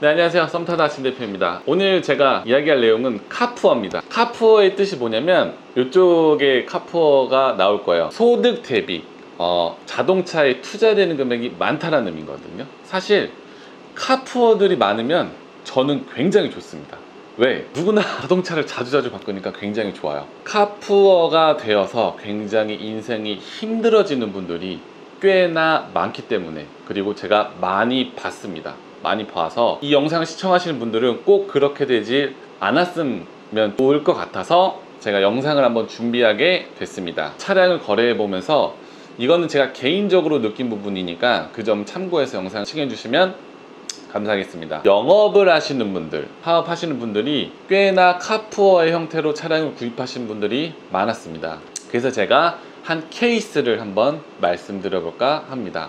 네, 안녕하세요. 썸타다 신 대표입니다. 오늘 제가 이야기할 내용은 카푸어입니다. 카푸어의 뜻이 뭐냐면 이쪽에 카푸어가 나올 거예요. 소득 대비 어, 자동차에 투자되는 금액이 많다는 의미거든요. 사실 카푸어들이 많으면 저는 굉장히 좋습니다. 왜? 누구나 자동차를 자주자주 바꾸니까 굉장히 좋아요. 카푸어가 되어서 굉장히 인생이 힘들어지는 분들이 꽤나 많기 때문에 그리고 제가 많이 봤습니다. 많이 봐서 이 영상을 시청하시는 분들은 꼭 그렇게 되지 않았으면 좋을 것 같아서 제가 영상을 한번 준비하게 됐습니다. 차량을 거래해 보면서 이거는 제가 개인적으로 느낀 부분이니까 그 점 참고해서 영상 시청해 주시면 감사하겠습니다. 영업을 하시는 분들, 사업하시는 분들이 꽤나 카푸어의 형태로 차량을 구입하신 분들이 많았습니다. 그래서 제가 한 케이스를 한번 말씀드려 볼까 합니다.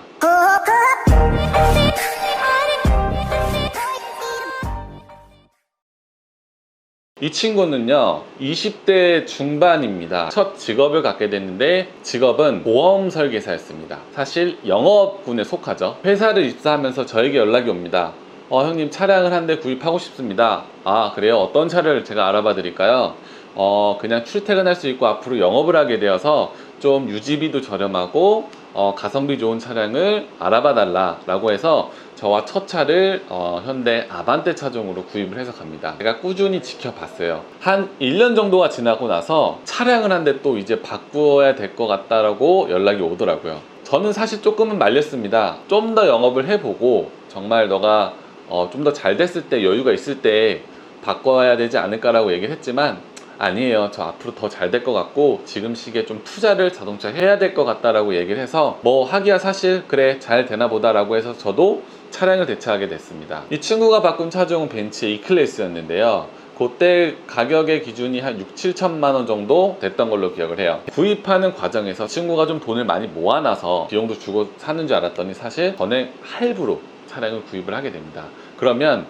이 친구는요, 20대 중반입니다. 첫 직업을 갖게 됐는데, 직업은 보험 설계사였습니다. 사실 영업군에 속하죠. 회사를 입사하면서 저에게 연락이 옵니다. 어, 형님 차량을 한 대 구입하고 싶습니다. 아, 그래요? 어떤 차를 제가 알아봐 드릴까요? 어, 그냥 출퇴근할 수 있고 앞으로 영업을 하게 되어서 좀 유지비도 저렴하고 어, 가성비 좋은 차량을 알아봐 달라라고 해서 저와 첫 차를 어, 현대 아반떼 차종으로 구입을 해서 갑니다. 제가 꾸준히 지켜봤어요. 한 1년 정도가 지나고 나서 차량을 한 대 또 이제 바꾸어야 될 것 같다라고 연락이 오더라고요. 저는 사실 조금은 말렸습니다. 좀 더 영업을 해보고 정말 너가 어, 좀 더 잘 됐을 때 여유가 있을 때 바꿔야 되지 않을까라고 얘기를 했지만 아니에요. 저 앞으로 더 잘 될 것 같고 지금 시기에 좀 투자를 자동차 해야 될 것 같다라고 얘기를 해서 뭐 하기야 사실 그래 잘 되나 보다라고 해서 저도 차량을 대체하게 됐습니다. 이 친구가 바꾼 차종은 벤츠 E 클래스였는데요. 그때 가격의 기준이 한 6, 7천만 원 정도 됐던 걸로 기억을 해요. 구입하는 과정에서 친구가 좀 돈을 많이 모아놔서 비용도 주고 사는 줄 알았더니 사실 전액 할부로 차량을 구입을 하게 됩니다. 그러면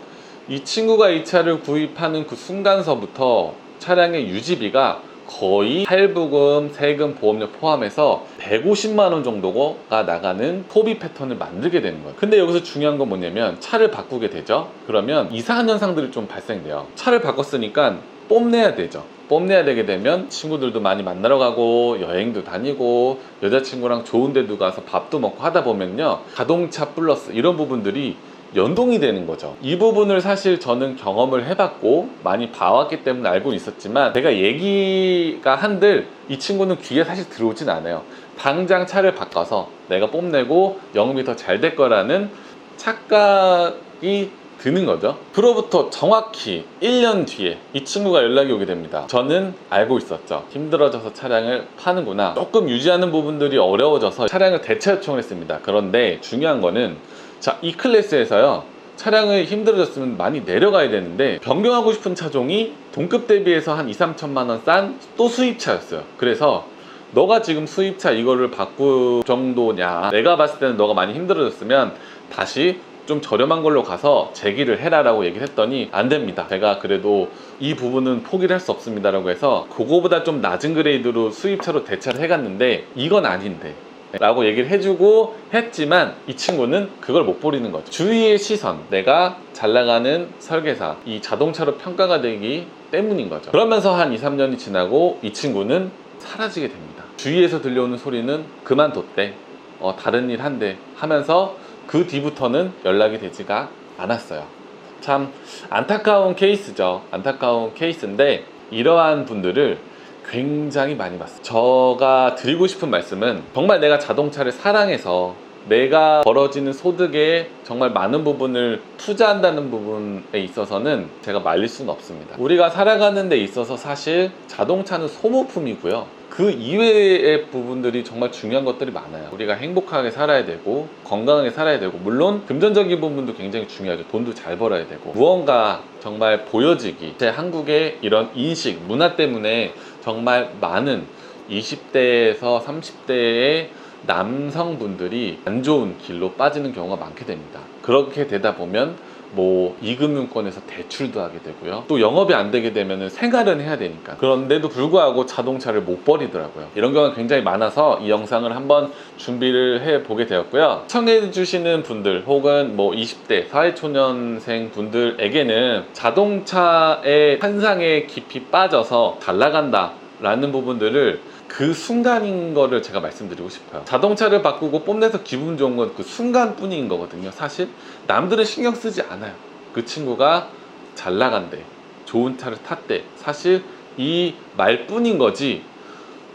이 친구가 이 차를 구입하는 그 순간서부터 차량의 유지비가 거의 할부금, 세금, 보험료 포함해서 150만 원 정도가 나가는 소비 패턴을 만들게 되는 거예요. 근데 여기서 중요한 건 뭐냐면 차를 바꾸게 되죠. 그러면 이상한 현상들이 좀 발생돼요. 차를 바꿨으니까 뽐내야 되죠. 뽐내야 되게 되면 친구들도 많이 만나러 가고 여행도 다니고 여자친구랑 좋은 데도 가서 밥도 먹고 하다 보면요. 자동차 플러스 이런 부분들이 연동이 되는 거죠. 이 부분을 사실 저는 경험을 해봤고 많이 봐왔기 때문에 알고 있었지만 제가 얘기가 한들 이 친구는 귀에 사실 들어오진 않아요. 당장 차를 바꿔서 내가 뽐내고 영업이 더 잘 될 거라는 착각이 드는 거죠. 그로부터 정확히 1년 뒤에 이 친구가 연락이 오게 됩니다. 저는 알고 있었죠. 힘들어져서 차량을 파는구나. 조금 유지하는 부분들이 어려워져서 차량을 대체 요청을 했습니다. 그런데 중요한 거는 자, 이 클래스에서요. 차량을 힘들어졌으면 많이 내려가야 되는데 변경하고 싶은 차종이 동급 대비해서 한 2, 3천만 원 싼 또 수입차였어요. 그래서 너가 지금 수입차 이거를 바꿀 정도냐 내가 봤을 때는 너가 많이 힘들어졌으면 다시 좀 저렴한 걸로 가서 제기를 해라 라고 얘기를 했더니 안 됩니다. 제가 그래도 이 부분은 포기를 할 수 없습니다 라고 해서 그거보다 좀 낮은 그레이드로 수입차로 대차를 해갔는데 이건 아닌데 라고 얘기를 해주고 했지만 이 친구는 그걸 못 버리는 거죠. 주위의 시선, 내가 잘 나가는 설계사, 이 자동차로 평가가 되기 때문인 거죠. 그러면서 한 2, 3년이 지나고 이 친구는 사라지게 됩니다. 주위에서 들려오는 소리는 그만뒀대. 어, 다른 일 한대 하면서 그 뒤부터는 연락이 되지가 않았어요. 참 안타까운 케이스죠. 안타까운 케이스인데 이러한 분들을 굉장히 많이 봤어요. 제가 드리고 싶은 말씀은 정말 내가 자동차를 사랑해서 내가 벌어지는 소득의 정말 많은 부분을 투자한다는 부분에 있어서는 제가 말릴 수는 없습니다. 우리가 살아가는 데 있어서 사실 자동차는 소모품이고요. 그 이외의 부분들이 정말 중요한 것들이 많아요. 우리가 행복하게 살아야 되고 건강하게 살아야 되고 물론 금전적인 부분도 굉장히 중요하죠. 돈도 잘 벌어야 되고 무언가 정말 보여지기 제 한국의 이런 인식 문화 때문에 정말 많은 20대에서 30대의 남성분들이 안 좋은 길로 빠지는 경우가 많게 됩니다. 그렇게 되다 보면 뭐 이금융권에서 대출도 하게 되고요. 또 영업이 안 되게 되면 생활은 해야 되니까. 그런데도 불구하고 자동차를 못 버리더라고요. 이런 경우가 굉장히 많아서 이 영상을 한번 준비를 해 보게 되었고요. 청해 주시는 분들 혹은 뭐 20대 사회초년생 분들에게는 자동차의 환상에 깊이 빠져서 잘 나간다. 라는 부분들을 그 순간인 거를 제가 말씀드리고 싶어요. 자동차를 바꾸고 뽐내서 기분 좋은 건 그 순간뿐인 거거든요. 사실 남들은 신경 쓰지 않아요. 그 친구가 잘 나간대. 좋은 차를 탔대. 사실 이 말뿐인 거지.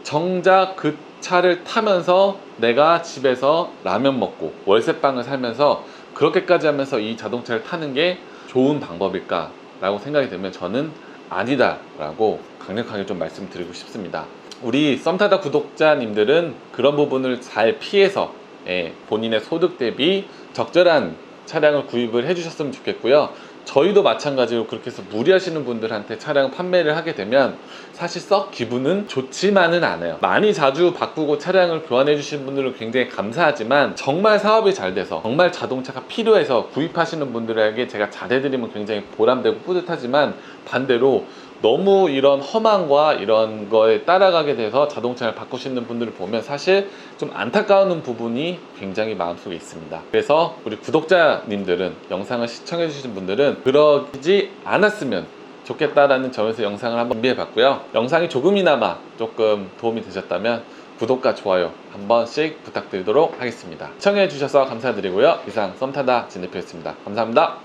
정작 그 차를 타면서 내가 집에서 라면 먹고 월세방을 살면서 그렇게까지 하면서 이 자동차를 타는 게 좋은 방법일까 라고 생각이 들면 저는 아니다라고 강력하게 좀 말씀드리고 싶습니다. 우리 썸타다 구독자님들은 그런 부분을 잘 피해서 예, 본인의 소득 대비 적절한 차량을 구입을 해주셨으면 좋겠고요. 저희도 마찬가지로 그렇게 해서 무리하시는 분들한테 차량 판매를 하게 되면 사실 썩 기분은 좋지만은 않아요. 많이 자주 바꾸고 차량을 교환해 주신 분들은 굉장히 감사하지만 정말 사업이 잘 돼서 정말 자동차가 필요해서 구입하시는 분들에게 제가 잘해드리면 굉장히 보람되고 뿌듯하지만 반대로 너무 이런 험한과 이런 거에 따라가게 돼서 자동차를 바꾸시는 분들을 보면 사실 좀 안타까운 부분이 굉장히 마음속에 있습니다. 그래서 우리 구독자님들은 영상을 시청해 주신 분들은 그러지 않았으면 좋겠다라는 점에서 영상을 한번 준비해 봤고요. 영상이 조금이나마 조금 도움이 되셨다면 구독과 좋아요 한 번씩 부탁드리도록 하겠습니다. 시청해 주셔서 감사드리고요. 이상 썸타다 진대표였습니다. 감사합니다.